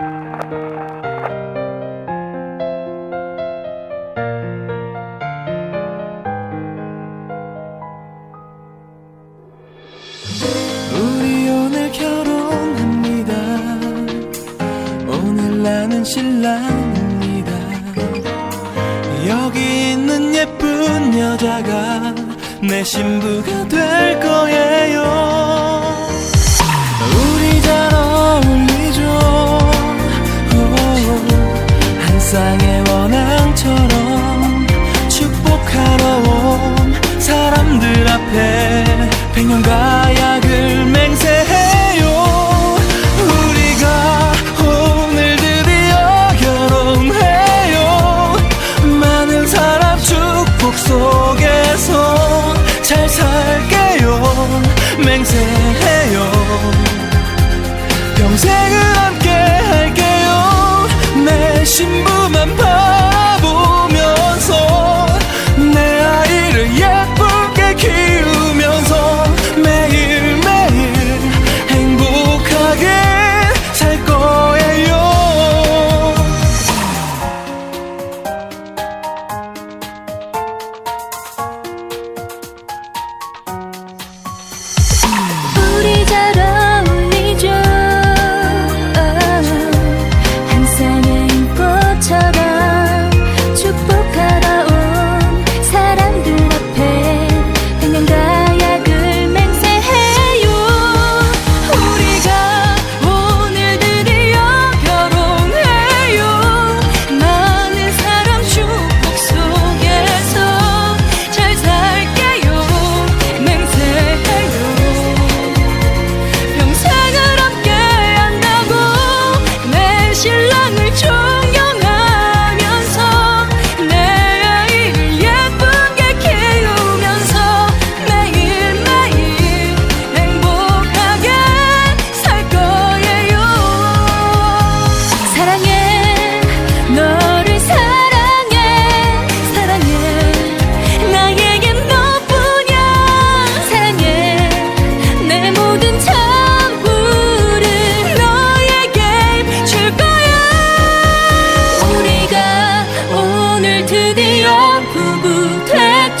우리 오늘 결혼합니다. 오늘 나는 신랑입니다. 여기 있는 예쁜 여자가 내 신부가 될 거예요. 한 쌍의 원앙처럼 축복하러 온 사람들 앞에 백년가 약을 맹세해요. 우리가 오늘 드디어 결혼해요. 많은 사람 축복 속에서 잘 살게요. 맹세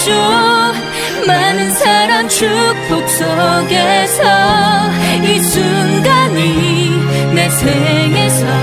됐죠 많은 사람 축복 속에서 이 순간이 내 생에서